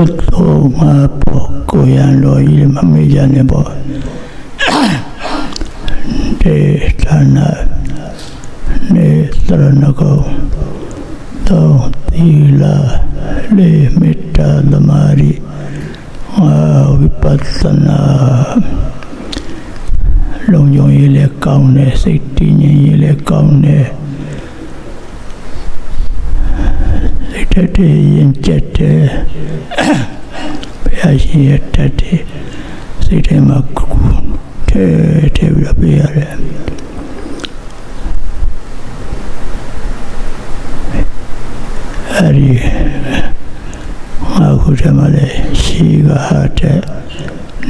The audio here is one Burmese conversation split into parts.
ကုသိုလ်မှာပေါ်ကိုရန်တော်ကြီးမမေ့ကြနဲ့ပေါ့ဒေသနာနေသရဏကောတောသီလာလေမေတ္တာသမာဓိအာဝိပဿနာလုံယုံရေးလည်းကောင်းတယ်စိတ်တည်ငြိမ်ရေးလည်းကောင်းတယ် စိတ်ဓာတ်တွေရင်ကျက်တယ်ဘုရားရှင်ရဲ့တတ်တယ်စိတ်ထဲမှာကုထဲထဲပြီးတော့ပြရတယ်အဲဒီအခုတည်းမှာလည်းရှိကဟာတဲ့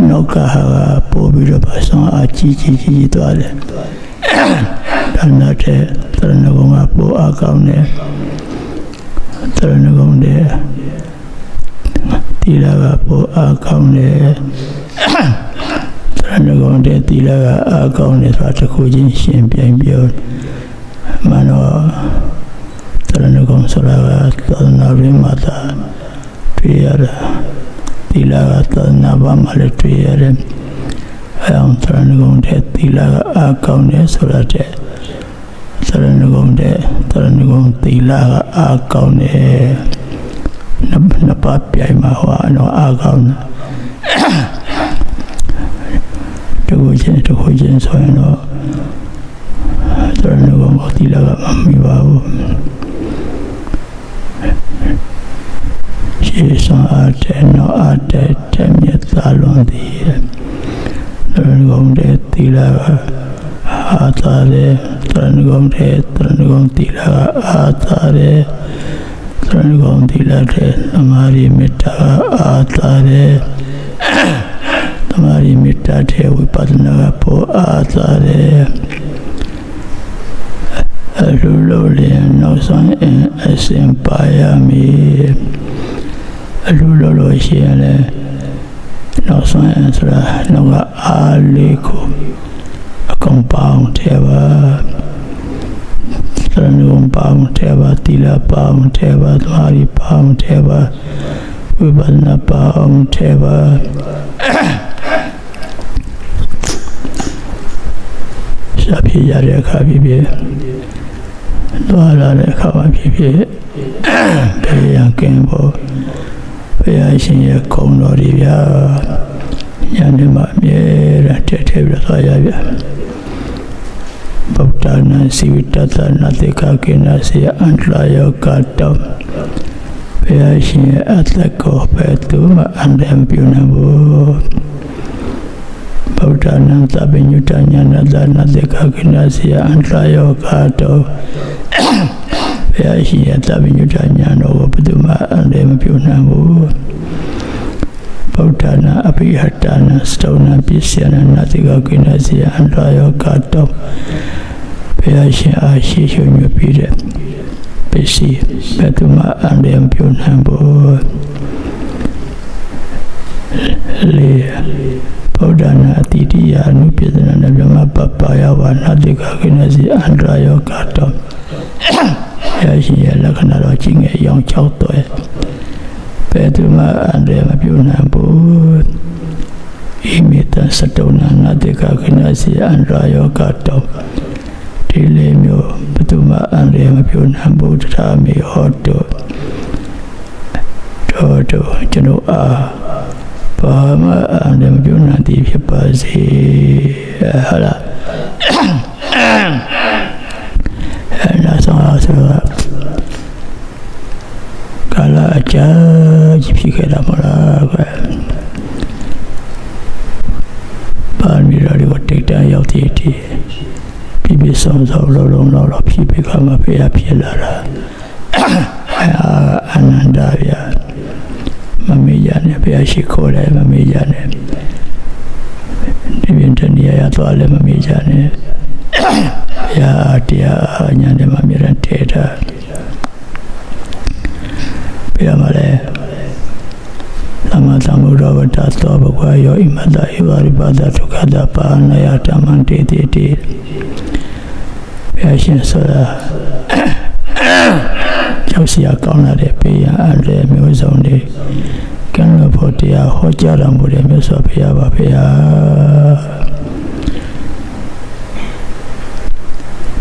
နောက်ကဟာကပို့ပြီးတော့ပါဆောင်အကြီးကြီးကြီးသွားတယ်ဒါနဲ့တဲ့တရဏဂုံကပို့အကောင်းတယ် တရဏဂုံတဲ့တိလာကပို့အကောင်းတယ်တရဏဂုံတဲ့တိလာကအကောင်းတယ်ဆိုတာတစ်ခုချင်းရှင်ပြိုင်ပြောမနောတရဏဂုံဆိုတာကသဒနာရင်းမှာသာတွေ့ရတာတိလာကသဒနာဘာမှလည်းတွေ့ရတယ်အဲအောင်သရဏဂုံတဲ့တိလာကအကောင်းတယ်ဆိုတာတဲ့ သရဏဂုံတဲ့သရဏဂုံတိလာကအကောင်းတယ်နှစ်နှစ်ပါးပြိုင်မှာဟောတော့အကောင်းတယ်တခုချင်းတခုချင်းဆိုရင်တော့သရဏဂုံကိုတိလာကမမီပါဘူးရှေးဆောင်အားတဲ့နော်အားတဲ့တဲ့မြတ်သာလွန်သည်တရဏဂုံတဲ့တိလာကအာသာတဲ့တရဏဂုံတဲ့တရဏဂုံတိလာကအာသာတဲ့တရဏဂုံတိလာတဲ့သမာဓိမေတ္တာက အာသာတဲ့သမာဓိမေတ္တာတဲ့ဝိပဿနာကပေါ်အာသာတဲ့အလူလိုလျင်နောက်ဆုံးအစဉ်ပါရမည်အလူလိုလို့ရှိရင်လည်းနောက်ဆုံးအဆိုတာနောက်ကအားလေးကို အကုန်ပေါင်းထဲပါသရဏုံပေါင်းထဲပါတိလပေါင်းထဲပါသွားရီပေါင်းထဲပါဝိပဿနာပေါင်းထဲပါရှားပြရတဲ့အခါဖြစ်ဖြစ်သွားလာတဲ့အခါမှာဖြစ်ဖြစ်ဘေးရန်ကင်းဖို့ဘုရားရှင်ရဲ့ခုံတော်တွေဗျာညနေမှာအမြဲတမ်းတက်ထည့်ပြီးသွားရဗျာ ဗုဒ္ဓနာစီဝိတသနာတေကကေနစီအန္တလာယောကတောဘုရားရှင်ရဲ့အသက်ကိုပဲသူမအန္တရာယ်ပြုနေဘူးဗုဒ္ဓနာသဗ္ဗညုတညာနာသနာတေကကေနစီအန္တလာယောကတောဘုရားရှင်ရဲ့သဗ္ဗညုတညာတော်ကိုဘယ်သူမှအန္တရာယ်မပြုနိုင်ဘူးဗုဒ္ဓနာအပိဟတနာစတောနာပစ္စယနာနာတိကကိနစီအန္တရာယောကတော ဘုရားရှင်အားရှိရှုညွပြီးတဲ့ပစ္စည်းဘယ်သူမှအန္တရာယ်မပြုနိုင်ဘူးလေဗုဒ္ဓနာအတိတိယအနုပြဒနာနဗျမပပယဝနာတိကကိနစီအန္တရာယောကတောဘုရားရှင်ရဲ့လက္ခဏာတော်ကြီးငယ်ရောင်၆သွဲဘယ်သူမှအန္တရာယ်မပြုနိုင်ဘူးဣမိတစတုနာနာတိကခိနစီအန္တရာယောကတော ဒီလေးမျိုးဘယ်သူမှအန္တရာယ်မပြုနိုင်ဘူးတရားမေဟောတုတော်တော်ကျွန်တော်အားဘာမှအန္တရာယ်မပြုနိုင်သည်ဖြစ်ပါစေဟာလားအဲနောက်ဆုံးအောင်ဆိုတော့ကာလအကြာကြီးဖြစ်ခဲ့တာမလားကွယ်ပါမီရာတွေကိုတိတ်တန်းရောက်တည်တည်ပြပြ ဆောင်ဆောင်လုံးလုံးတော့တော့ဖြစ်ပြီးကမှဖေးရဖြစ်လာတာအဲအနန္ဒဗျာမမေ့ရနဲ့ဘုရားရှိခိုးတယ်မမေ့ရနဲ့ဒီပြင်တနေရာရသွားလည်းမမေ့ကြနဲ့ဘုရားတရားညာနဲ့မမြင်တဲ့ထဲတာပြရမှာလဲသမသမုဒ္ဒဝတ္တသောဘဂဝါယောဣမတဧဝရိပါဒဒုက္ခတပါဏယဓမ္မံတေတေတေ ဘုရားရှင်ဆိုတာကြောက်စရာကောင်းလာတဲ့ပေးရအန္တရာယ်မျိုးစုံတွေကင်းလို့ဖို့တရားဟောကြားတော်မူတဲ့မြတ်စွာဘုရားပါဘုရား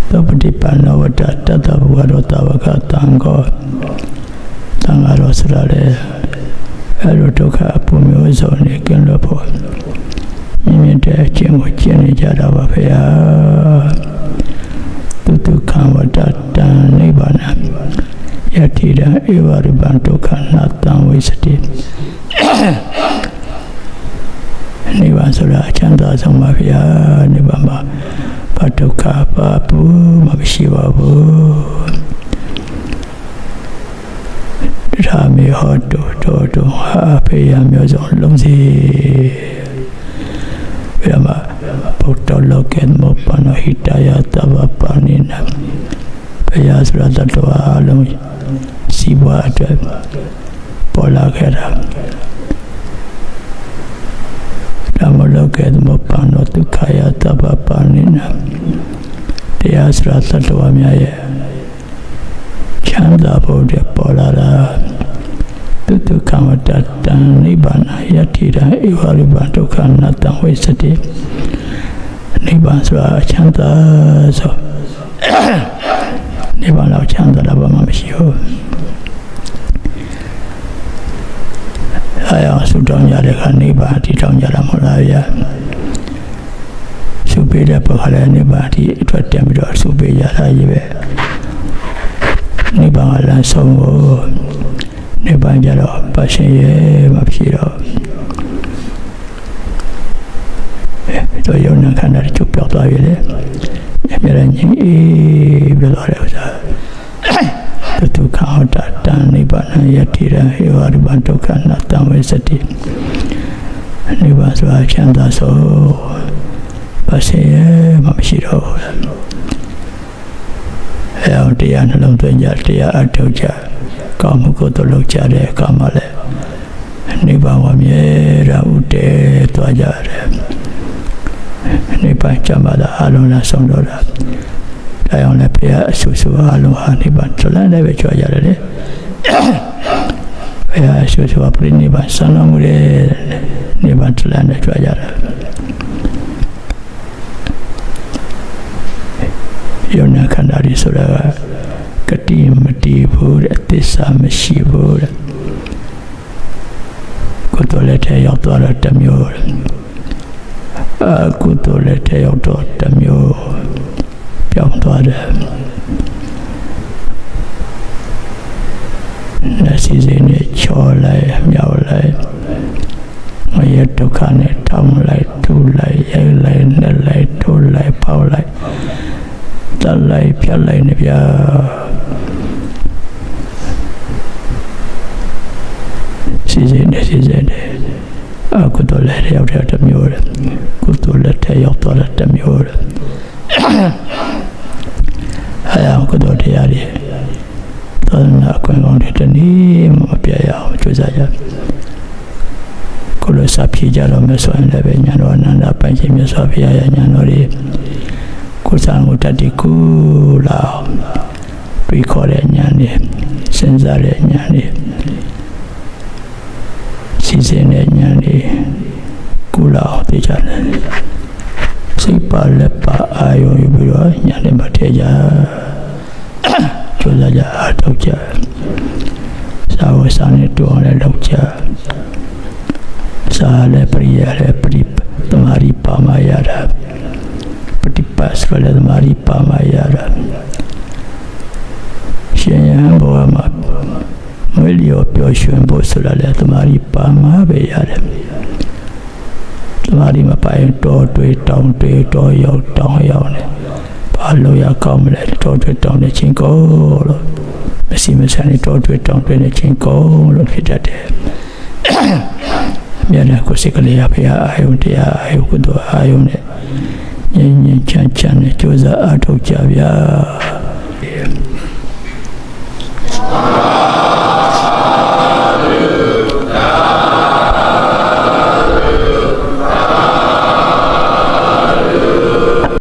သောပတိပန္နဝတ္တတတ္တဘုရားတော်တာဝကတံကောတံဃာတော်ဆိုရလေအဲလိုဒုက္ခအပူမျိုးစုံနေကင်းလို့ဖို့မြင့်မြတ်တဲ့အကျင့်ကိုကျင့်နေကြတာပါဘုရား တုတုခံဝတ္တတံနိဗ္ဗာန်ယတိရံဧဝရိပံဒုက္ခနာတံဝိစတိနိဗ္ဗာန်ဆိုတာအချမ်းသာဆုံးပါဗျာနိဗ္ဗာန်မှာဘာဒုက္ခပါဘူးမရှိပါဘူးဒါမေဟောတုတောတုဟာဖေယမျိုးစုံလုံးစီ ဘယ်မှာဗုဒ္ဓလောကေမောပနဟိတယတဗပါဏိနဘုရားဆိုတာတတ္တဝါအလုံးစီးပွားအတွက်ပေါ်လာခဲ့တာဓမ္မလောကေမောပနဒုက္ခယတဗပါဏိနတရားဆိုတာတတ္တဝါများရဲ့ချမ်းသာဖို့အတွက်ပေါ်လာတာ တုတုကမတတံနိဗ္ဗာန်ယတိရဧဝရိပဒုက္ခနာတံဝိစတိနိဗ္ဗာန်ဆိုတာချမ်းသာဆိုနိဗ္ဗာန်တော့ချမ်းသာတာဘာမှမရှိဘူးအဲအောင်ဆုတောင်းကြတဲ့အခါနိဗ္ဗာန်တည်တောင်းကြတာမဟုတ်လားဗျာဆုပေးတဲ့ပုဂ္ဂိုလ်လည်းနိဗ္ဗာန်တည်အတွက်တက်ပြီးတော့ဆုပေးကြတာကြီးပဲနိဗ္ဗာန်ကလမ်းဆုံးကို နိဗ္ဗာန်ကြတော့ပါရှင်ရဲ့မဖြစ်တော့တော့ယုံနာခန္ဓာချုပ်ပြောက်သွားပြီလေအမြဲတမ်းကြီးအေးပြောသွားတယ်ဥစ္စာတတုခဟောတာတန်နိဗ္ဗာန်ယတိရဟေဝရဘဒုက္ခနာတံဝေစတိနိဗ္ဗာန်ဆိုတာချမ်းသာဆိုပါရှင်ရဲ့မဖြစ်တော့အဲအောင်တရားနှလုံးသွင်းကြတရားအထောက်ကြ ကောင်းမှုကိုတို့လုပ်ကြတဲ့အခါမှာလည်းနိဗ္ဗာန်ဝမြဲတာဥတည်သွားကြတယ်နိဗ္ဗာန်ကျမ်းပါတာအလုံးလားဆုံးတော့တာဒါကြောင့်လည်းဘုရားအဆူဆူအလုံးဟာနိဗ္ဗာန်တလန်းလည်းပဲကြွကြရတယ်လေဘုရားအဆူဆူကပြိနိဗ္ဗာန်ဆန္ဒမှုတဲ့နိဗ္ဗာန်တလန်းလည်းကြွကြတယ်ယုံနာခန္ဓာတွေဆိုတာက ကတိမတည်ဘူးတဲ့သစ္စာမရှိဘူးတဲ့ကိုယ်တော်လည်းထဲရောက်သွားတော့တစ်မျိုးအကုသိုလ်လည်းထဲရောက်တော့တစ်မျိုးပြောင်းသွားတယ်လက်စီစိနဲ့ချော်လိုက်မြောက်လိုက်မရဒုက္ခနဲ့ထောင်းလိုက်ထူလိုက်ရိုက်လိုက်နဲ့လိုက်ထိုးလိုက်ပေါက်လိုက်တက်လိုက်ဖြတ်လိုက်နေဗျာစီစဉ်နေစီစဉ်နေအကုသိုလ်လည်းရောက်တဲ့တစ်မျိုးလေကုသိုလ် လည်းထရောက်တော့တဲ့တစ်မျိုးလေအဲအကုသိုလ်တရားတွေသောနာအခွင့်ကောင်းတွေတနည်းမပြရအောင်ကြိုးစားကြကိုလိုစာဖြေကြတော့မြတ်စွာဘုရားလည်းပဲညာတော်အနန္တပိုင်ခြင်းမြတ်စွာဘုရားရဲ့ညာတော်တွေကိုယ်စားကိုတတ်တည်ကူလာပြီးခေါ်တဲ့ညာနေစဉ်းစားတဲ့ညာနေစီစဉ်တဲ့ညာနေကူလာအောင်သိကြတယ် စိတ်ပါလက်ပါအာယုံယူပြီးတော့ညာနဲ့မထဲကြကျိုးစားကြအထောက်ကြစာဝစာနဲ့တူအောင်လည်းလုပ်ကြစာလည်းပရိယာလည်းပရိသမာရိပါမရတာပฏิပတ်ဆိုလည်းသမာရိပါမရတာရှင်ရဟန်းဘုရားမှာမွေးလျော်ပျော်ရွှင်ဖို့ဆိုတာလည်းသမာရိပါမပဲရတယ် သမารိမပိုင်တော်တွေးတောင်းတွေးတော်ရောက်တောင်းရောက်နေဘာလို့ရကောင်းမလဲတော်တွေးတောင်းနေချင်းကိုလို့မရှိမဆန်တော်တွေးတောင်းတွေးနေချင်းကိုလို့ဖြစ်တတ်တယ်မြတ်တဲ့ကိုစိတ်ကလေးရဖရာအာယုန်တရားအာယုန်ကုသိုလ်အာယုန်နဲ့ငြိမ်ငြိမ်ချမ်းချမ်းနဲ့ကြိုးစားအားထုတ်ကြဗျာ